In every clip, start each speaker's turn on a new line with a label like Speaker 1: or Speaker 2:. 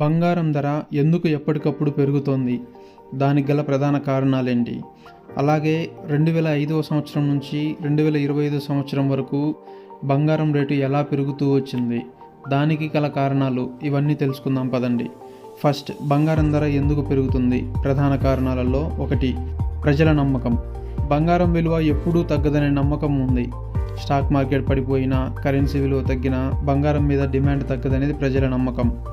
Speaker 1: బంగారం ధర ఎందుకు ఎప్పటికప్పుడు పెరుగుతోంది? దానికి గల ప్రధాన కారణాలేంటి? అలాగే రెండు వేల ఐదవ సంవత్సరం నుంచి రెండు వేల ఇరవై ఐదు సంవత్సరం వరకు బంగారం రేటు ఎలా పెరుగుతూ వచ్చింది? దానికి గల కారణాలు ఇవన్నీ తెలుసుకుందాం పదండి. ఫస్ట్ బంగారం ధర ఎందుకు పెరుగుతుంది? ప్రధాన కారణాలలో ఒకటి ప్రజల నమ్మకం. బంగారం విలువ ఎప్పుడూ తగ్గదనే నమ్మకం ఉంది. స్టాక్ మార్కెట్ పడిపోయినా కరెన్సీ విలువ తగ్గినా బంగారం మీద డిమాండ్ తగ్గదనేది ప్రజల నమ్మకం.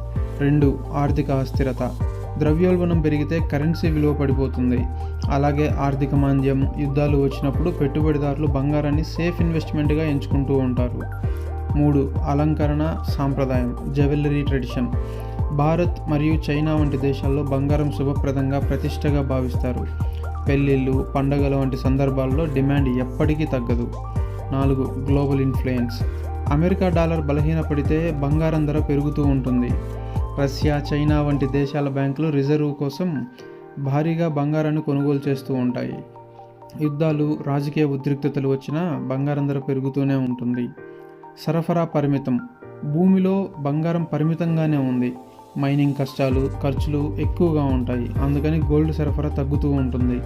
Speaker 1: రెండు ఆర్థిక అస్థిరత. ద్రవ్యోల్బణం పెరిగితే కరెన్సీ విలువ పడిపోతుంది. అలాగే ఆర్థిక మాంద్యం యుద్ధాలు వచ్చినప్పుడు పెట్టుబడిదారులు బంగారాన్ని సేఫ్ ఇన్వెస్ట్మెంట్గా ఎంచుకుంటూ ఉంటారు. మూడు అలంకరణ సాంప్రదాయం జ్యువెలరీ ట్రెడిషన్. భారత్ మరియు చైనా వంటి దేశాల్లో బంగారం శుభప్రదంగా ప్రతిష్టగా భావిస్తారు. పెళ్ళిళ్ళు పండగల వంటి సందర్భాల్లో డిమాండ్ ఎప్పటికీ తగ్గదు. నాలుగు గ్లోబల్ ఇన్ఫ్లుయెన్స్. అమెరికా డాలర్ బలహీనపడితే బంగారం ధర పెరుగుతూ ఉంటుంది. రష్యా చైనా వంటి దేశాల బ్యాంకులు రిజర్వ్ కోసం భారీగా బంగారాన్ని కొనుగోలు చేస్తూ ఉంటాయి. యుద్ధాలు రాజకీయ ఉద్రిక్తతలు వచ్చినా బంగారం ధర పెరుగుతూనే ఉంటుంది. సరఫరా పరిమితం. భూమిలో బంగారం పరిమితంగానే ఉంది. మైనింగ్ కష్టాలు ఖర్చులు ఎక్కువగా ఉంటాయి. అందుకని గోల్డ్ సరఫరా తగ్గుతూ ఉంటుంది.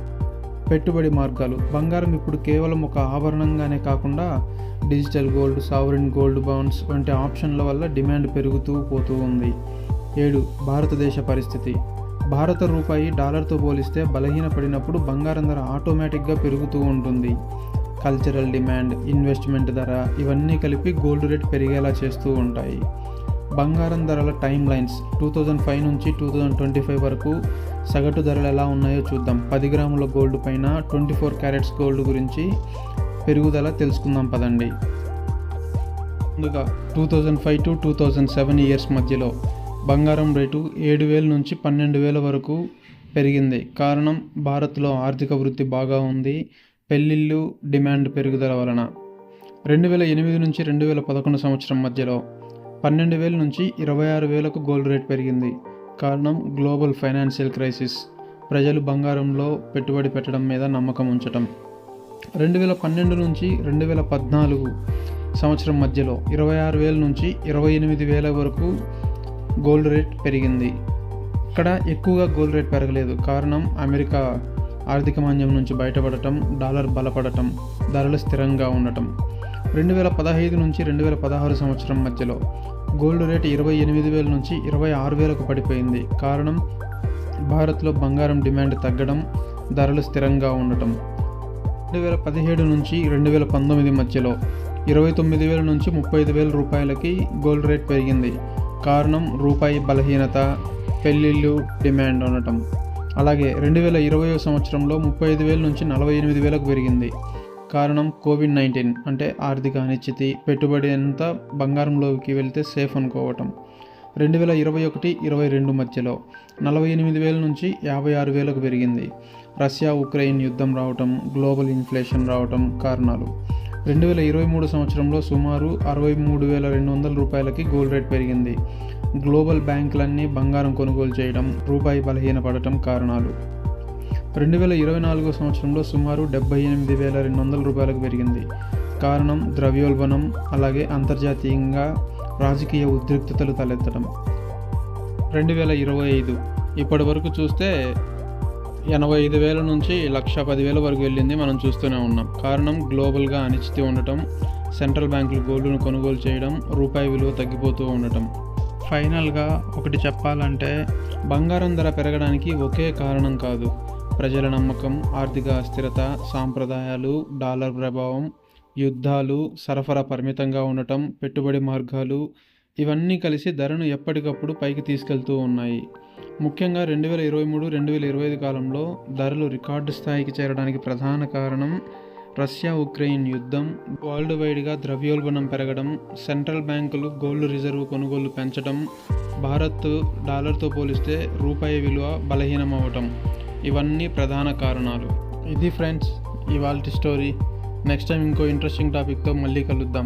Speaker 1: పెట్టుబడి మార్గాలు. బంగారం ఇప్పుడు కేవలం ఒక ఆభరణంగానే కాకుండా digital gold sovereign gold bonds వంటి ఆప్షన్ల వల్ల డిమాండ్ పెరుగుతూ పోతూ ఉంది. ఏడు భారతదేశ పరిస్థితి. భారత రూపాయి డాలర్తో పోలిస్తే బలహీనపడినప్పుడు బంగారం ధర ఆటోమేటిక్గా పెరుగుతూ ఉంటుంది. కల్చరల్ డిమాండ్ ఇన్వెస్ట్మెంట్ ధర ఇవన్నీ కలిపి గోల్డ్ రేట్ పెరిగేలా చేస్తూ ఉంటాయి. బంగారం ధరల time lines two thousand five నుంచి టూ థౌజండ్ ట్వంటీ ఫైవ్ వరకు సగటు ధరలు ఎలా ఉన్నాయో చూద్దాం. పది గ్రాముల గోల్డ్ పైన ట్వంటీ ఫోర్ క్యారెట్స్ గోల్డ్ గురించి పెరుగుదల తెలుసుకుందాం పదండి. ముందుగా two thousand five to two thousand seven years మధ్యలో బంగారం రేటు ఏడు వేల నుంచి పన్నెండు వేల వరకు పెరిగింది. కారణం భారత్లో ఆర్థిక వృద్ధి బాగా ఉంది. పెళ్ళిళ్ళు డిమాండ్ పెరుగుదల వలన. రెండు వేల ఎనిమిది నుంచి రెండు వేల పదకొండు సంవత్సరం మధ్యలో పన్నెండు వేల నుంచి ఇరవై ఆరు వేలకు గోల్డ్ రేట్ పెరిగింది. కారణం గ్లోబల్ ఫైనాన్షియల్ క్రైసిస్. ప్రజలు బంగారంలో పెట్టుబడి పెట్టడం మీద నమ్మకం ఉంచటం. రెండు వేల పన్నెండు నుంచి రెండు వేల పద్నాలుగు సంవత్సరం మధ్యలో ఇరవై ఆరు వేల నుంచి ఇరవై ఎనిమిది వేల వరకు గోల్డ్ రేట్ పెరిగింది. ఇక్కడ ఎక్కువగా గోల్డ్ రేట్ పెరగలేదు. కారణం అమెరికా ఆర్థిక మాంద్యం నుంచి బయటపడటం డాలర్ బలపడటం ధరలు స్థిరంగా ఉండటం. రెండు వేల పదహైదు నుంచి రెండు వేల పదహారు సంవత్సరం మధ్యలో గోల్డ్ రేట్ ఇరవై ఎనిమిది వేల నుంచి ఇరవై ఆరు వేలకు పడిపోయింది. కారణం భారత్లో బంగారం డిమాండ్ తగ్గడం ధరలు స్థిరంగా ఉండటం. రెండు వేల పదిహేడు నుంచి రెండు వేల పంతొమ్మిది మధ్యలో ఇరవై తొమ్మిది వేల నుంచి ముప్పై ఐదు వేల రూపాయలకి గోల్డ్ రేట్ పెరిగింది. కారణం రూపాయి బలహీనత పెళ్ళిళ్ళు డిమాండ్ ఉండటం. అలాగే రెండు వేల ఇరవై సంవత్సరంలో ముప్పై ఐదు వేల నుంచి నలభై ఎనిమిది వేలకు పెరిగింది. కారణం కోవిడ్ నైన్టీన్ అంటే ఆర్థిక అనిశ్చితి పెట్టుబడి అంతా బంగారంలోకి వెళ్తే సేఫ్ అనుకోవటం. రెండు వేల ఇరవై ఒకటి ఇరవై రెండు మధ్యలో నలభై ఎనిమిది వేల నుంచి యాభై ఆరు వేలకు పెరిగింది. రష్యా ఉక్రెయిన్ యుద్ధం రావటం గ్లోబల్ ఇన్ఫ్లేషన్ రావటం కారణాలు. రెండు వేల ఇరవై మూడు సంవత్సరంలో సుమారు అరవై మూడు వేల రెండు వందల రూపాయలకి గోల్డ్ రేట్ పెరిగింది. గ్లోబల్ బ్యాంకులన్నీ బంగారం కొనుగోలు చేయడం రూపాయి బలహీనపడటం కారణాలు. రెండు వేల ఇరవై నాలుగో సంవత్సరంలో సుమారు డెబ్బై ఎనిమిది వేల రెండు వందల రూపాయలకు పెరిగింది. కారణం ద్రవ్యోల్బణం అలాగే అంతర్జాతీయంగా రాజకీయ ఉద్రిక్తతలు తలెత్తడం. రెండు వేల ఇరవై ఐదు ఇప్పటి వరకు చూస్తే ఎనభై ఐదు వేల నుంచి లక్ష పదివేల వరకు వెళ్ళింది మనం చూస్తూనే ఉన్నాం. కారణం గ్లోబల్గా అనిశ్చితి ఉండటం సెంట్రల్ బ్యాంకులు గోల్డ్ను కొనుగోలు చేయడం రూపాయి విలువ తగ్గిపోతూ ఉండటం. ఫైనల్గా ఒకటి చెప్పాలంటే బంగారం ధర పెరగడానికి ఒకే కారణం కాదు. ప్రజల నమ్మకం ఆర్థిక అస్థిరత సాంప్రదాయాలు డాలర్ ప్రభావం యుద్ధాలు సరఫరా పరిమితంగా ఉండటం పెట్టుబడి మార్గాలు ఇవన్నీ కలిసి ధరను ఎప్పటికప్పుడు పైకి తీసుకెళ్తూ ఉన్నాయి. ముఖ్యంగా రెండు వేల ఇరవై మూడు రెండు వేల ఇరవై ఐదు కాలంలో ధరలు రికార్డు స్థాయికి చేరడానికి ప్రధాన కారణం రష్యా ఉక్రెయిన్ యుద్ధం వరల్డ్ వైడ్గా ద్రవ్యోల్బణం పెరగడం సెంట్రల్ బ్యాంకులు గోల్డ్ రిజర్వ్ కొనుగోలు పెంచడం భారత్ డాలర్తో పోలిస్తే రూపాయి విలువ బలహీనమవ్వటం ఇవన్నీ ప్రధాన కారణాలు. ఇది ఫ్రెండ్స్ ఇవాళ స్టోరీ. నెక్స్ట్ టైం ఇంకో ఇంట్రెస్టింగ్ టాపిక్తో మళ్ళీ కలుద్దాం.